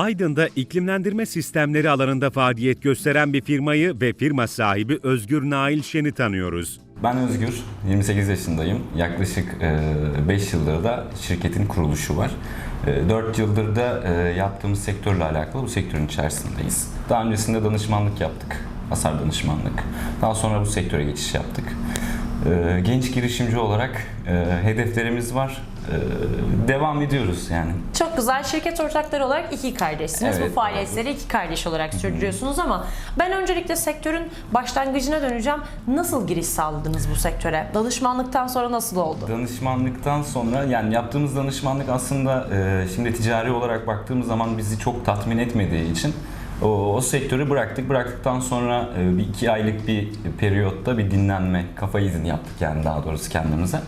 Aydın'da iklimlendirme sistemleri alanında faaliyet gösteren bir firmayı ve firma sahibi Özgür Nail Şen'i tanıyoruz. Ben Özgür, 28 yaşındayım. Yaklaşık 5 yıldır da şirketin kuruluşu var. 4 yıldır da e, yaptığımız sektörle alakalı bu sektörün içerisindeyiz. Daha öncesinde danışmanlık yaptık, hasar danışmanlık. Daha sonra bu sektöre geçiş yaptık. E, Genç girişimci olarak e, hedeflerimiz var. E, Devam ediyoruz yani. Çok güzel. Şirket ortakları olarak iki kardeşsiniz. Evet, Bu faaliyetleri iki kardeş olarak sürdürüyorsunuz ama ben öncelikle sektörün başlangıcına döneceğim. Nasıl giriş sağladınız bu sektöre? Danışmanlıktan sonra nasıl oldu? Danışmanlıktan sonra yani yaptığımız danışmanlık aslında e, şimdi ticari olarak baktığımız zaman bizi çok tatmin etmediği için o, o sektörü bıraktık. Bıraktıktan sonra e, bir iki aylık bir periyotta bir dinlenme, kafa izini yaptık yani daha doğrusu kendimize.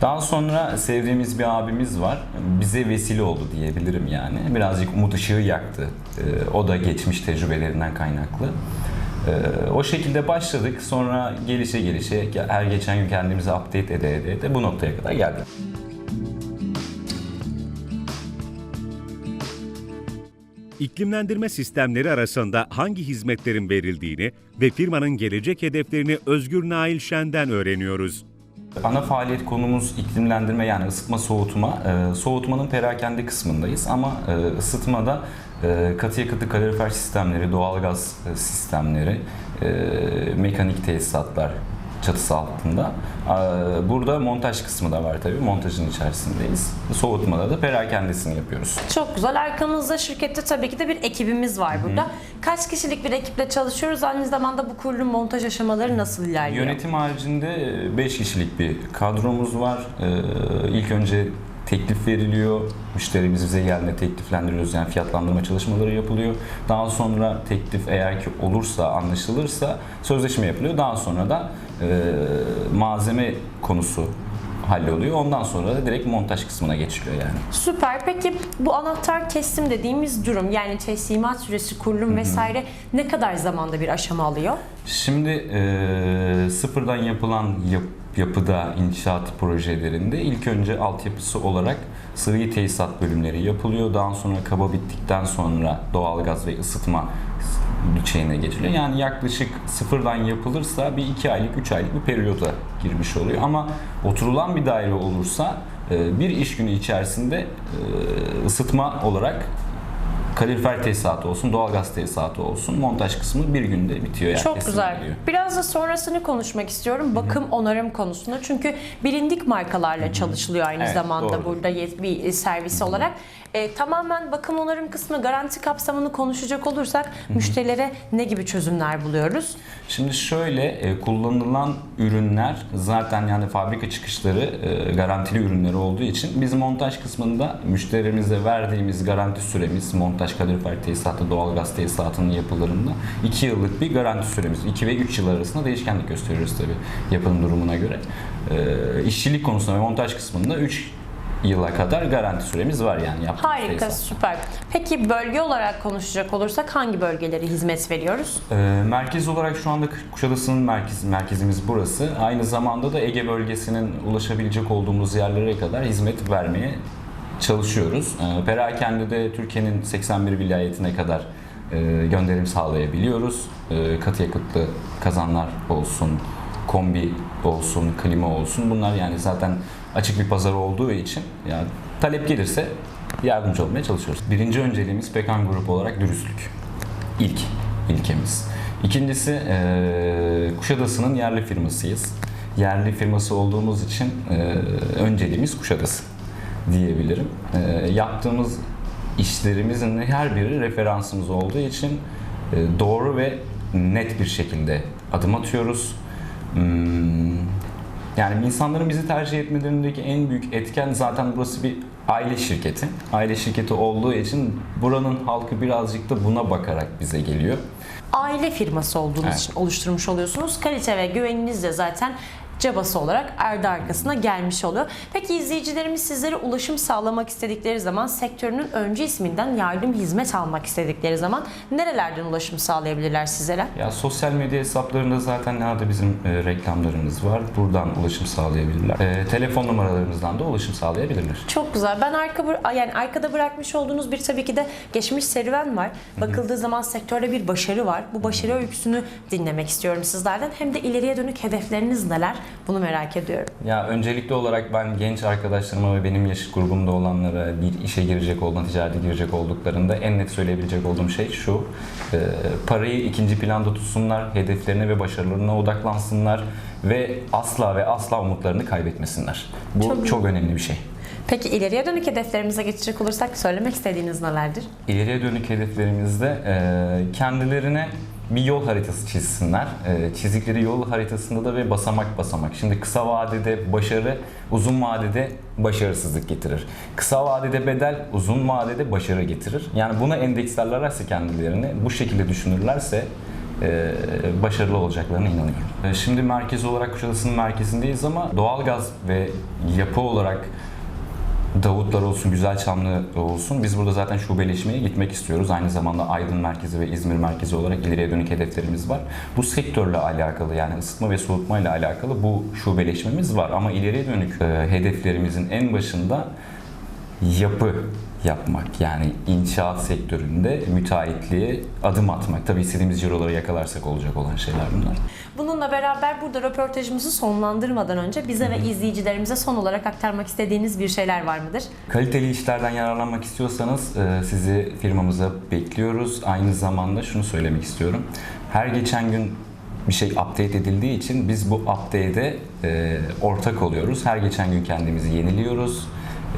Daha sonra sevdiğimiz bir abimiz var. Bize vesile oldu diyebilirim yani. Birazcık umut ışığı yaktı. E, o da geçmiş tecrübelerinden kaynaklı. Ee, o şekilde başladık. Sonra gelişe gelişe her geçen gün kendimizi update ede ede, ede bu noktaya kadar geldik. İklimlendirme sistemleri arasında hangi hizmetlerin verildiğini ve firmanın gelecek hedeflerini Özgür Nail Şen'den öğreniyoruz. Ana faaliyet konumuz iklimlendirme yani ısıtma soğutma. Ee, soğutmanın perakende kısmındayız ama e, ısıtmada e, katı yakıtlı kalorifer sistemleri, doğalgaz e, sistemleri, e, mekanik tesisatlar çatısı altında. Burada montaj kısmı da var tabii. Montajın içerisindeyiz. Soğutmada da perakendesini yapıyoruz. Çok güzel. Arkamızda şirkette tabii ki de bir ekibimiz var burada. Kaç kişilik bir ekiple çalışıyoruz? Aynı zamanda bu kurulum montaj aşamaları nasıl ilerliyor? Yönetim haricinde 5 kişilik bir kadromuz var. Ee, İlk önce teklif veriliyor. Müşterimiz bize geldiğinde tekliflendiriyoruz. Yani fiyatlandırma çalışmaları yapılıyor. Daha sonra teklif eğer ki olursa, anlaşılırsa sözleşme yapılıyor. Daha sonra da e, malzeme konusu halloluyor. Ondan sonra da direkt montaj kısmına geçiliyor yani. Süper. Peki bu anahtar teslim dediğimiz durum yani teslimat süresi, kurulum vesaire ne kadar zamanda bir aşama alıyor? Şimdi e, sıfırdan yapılan yap- yapıda inşaat projelerinde ilk önce altyapısı olarak sıvı tesisat bölümleri yapılıyor. Daha sonra kaba bittikten sonra doğalgaz ve ısıtma şeyine geçiliyor. Yani yaklaşık sıfırdan yapılırsa bir iki aylık, üç aylık bir periyota girmiş oluyor. Ama oturulan bir daire olursa e, bir iş günü içerisinde e, ısıtma olarak kalorifer tesisatı olsun, doğalgaz tesisatı olsun montaj kısmı bir günde bitiyor. Yani Çok güzel. ediliyor. Biraz da sonrasını konuşmak istiyorum. Bakım onarım konusunda. Çünkü bilindik markalarla çalışılıyor aynı Evet, zamanda doğrudur. burada bir servis olarak. E, tamamen bakım onarım kısmı garanti kapsamını konuşacak olursak müşterilere ne gibi çözümler buluyoruz? Şimdi şöyle e, kullanılan ürünler zaten yani fabrika çıkışları e, garantili ürünleri olduğu için biz montaj kısmında müşterimize verdiğimiz garanti süremiz montaj kalorifer tesisatı doğalgaz tesisatının yapılarında 2 yıllık bir garanti süremiz. 2 ve 3 yıl arasında değişkenlik gösteriyoruz tabii yapının durumuna göre. E, işçilik konusunda ve montaj kısmında 3 yıla kadar garanti süremiz var yani yaptığımız Harika, tesisat. süper. Peki bölge olarak konuşacak olursak hangi bölgelere hizmet veriyoruz? Ee, merkez olarak şu anda Kuşadası'nın merkezi, merkezimiz burası. Aynı zamanda da Ege bölgesinin ulaşabilecek olduğumuz yerlere kadar hizmet vermeye çalışıyoruz. Ee, perakende de Türkiye'nin 81 vilayetine kadar e, gönderim sağlayabiliyoruz. Ee, katı yakıtlı kazanlar olsun, kombi olsun, klima olsun. Bunlar yani zaten açık bir pazar olduğu için yani talep gelirse yardımcı olmaya çalışıyoruz. Birinci önceliğimiz Pekan Grup olarak dürüstlük. İlk ilkemiz. İkincisi eee Kuşadası'nın yerli firmasıyız. Yerli firması olduğumuz için eee, önceliğimiz Kuşadası diyebilirim. Eee, yaptığımız işlerimizin her biri referansımız olduğu için eee, doğru ve net bir şekilde adım atıyoruz. Hmm, yani insanların bizi tercih etmelerindeki en büyük etken zaten burası bir aile şirketi. Aile şirketi olduğu için buranın halkı birazcık da buna bakarak bize geliyor. Aile firması olduğunuz Evet. için oluşturmuş oluyorsunuz. Kalite ve güveniniz de zaten cabası olarak ardı arkasına gelmiş oluyor. Peki izleyicilerimiz sizlere ulaşım sağlamak istedikleri zaman sektörünün öncü isminden yardım hizmet almak istedikleri zaman nerelerden ulaşım sağlayabilirler sizlere? Ya sosyal medya hesaplarında zaten nerede bizim e, reklamlarımız var. Buradan ulaşım sağlayabilirler. E, telefon numaralarımızdan da ulaşım sağlayabilirler. Çok güzel. Ben arka yani arkada bırakmış olduğunuz bir tabii ki de geçmiş serüven var. Bakıldığı zaman sektörde bir başarı var. Bu başarı öyküsünü dinlemek istiyorum sizlerden. Hem de ileriye dönük hedefleriniz neler? Bunu merak ediyorum. Ya öncelikli olarak ben genç arkadaşlarıma ve benim yaş grubumda olanlara bir işe girecek olduğunda, ticarete girecek olduklarında en net söyleyebilecek olduğum şey şu. e, parayı ikinci planda tutsunlar, hedeflerine ve başarılarına odaklansınlar ve asla ve asla umutlarını kaybetmesinler. Bu Çok çok, önemli bir şey. Peki ileriye dönük hedeflerimize geçecek olursak söylemek istediğiniz nelerdir? İleriye dönük hedeflerimizde e, kendilerine bir yol haritası çizsinler. E, çizdikleri yol haritasında da ve basamak basamak. Şimdi kısa vadede başarı, uzun vadede başarısızlık getirir. Kısa vadede bedel, uzun vadede başarı getirir. Yani buna endekslerlerse kendilerini, bu şekilde düşünürlerse e, başarılı olacaklarına inanıyorum. E, Şimdi merkez olarak Kuşadası'nın merkezindeyiz ama doğalgaz ve yapı olarak Davutlar olsun, Güzelçamlı olsun. Biz burada zaten şubeleşmeye gitmek istiyoruz. Aynı zamanda Aydın merkezi ve İzmir merkezi olarak ileriye dönük hedeflerimiz var. Bu sektörle alakalı yani ısıtma ve soğutma ile alakalı bu şubeleşmemiz var. Ama ileriye dönük e, hedeflerimizin en başında yapı yapmak. Yani inşaat sektöründe müteahhitliğe adım atmak. Tabii istediğimiz ciroları yakalarsak olacak olan şeyler bunlar. Bununla beraber burada röportajımızı sonlandırmadan önce bize ve izleyicilerimize son olarak aktarmak istediğiniz bir şeyler var mıdır? Kaliteli işlerden yararlanmak istiyorsanız e, sizi firmamıza bekliyoruz. Aynı zamanda şunu söylemek istiyorum. Her geçen gün bir şey update edildiği için biz bu update'e e, ortak oluyoruz. Her geçen gün kendimizi yeniliyoruz.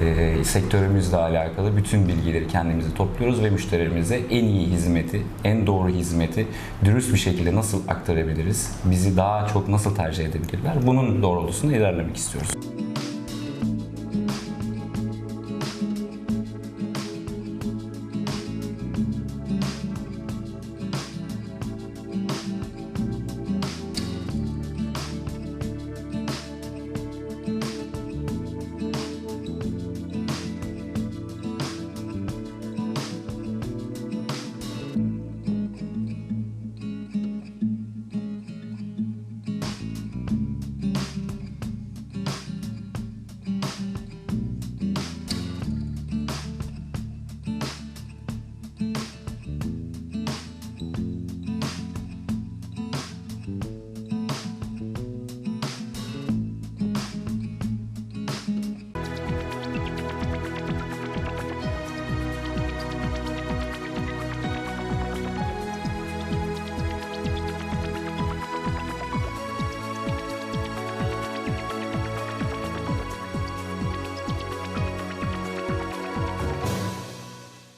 E, sektörümüzle alakalı bütün bilgileri kendimize topluyoruz ve müşterilerimize en iyi hizmeti, en doğru hizmeti dürüst bir şekilde nasıl aktarabiliriz? Bizi daha çok nasıl tercih edebilirler? Bunun doğrultusunda ilerlemek istiyoruz.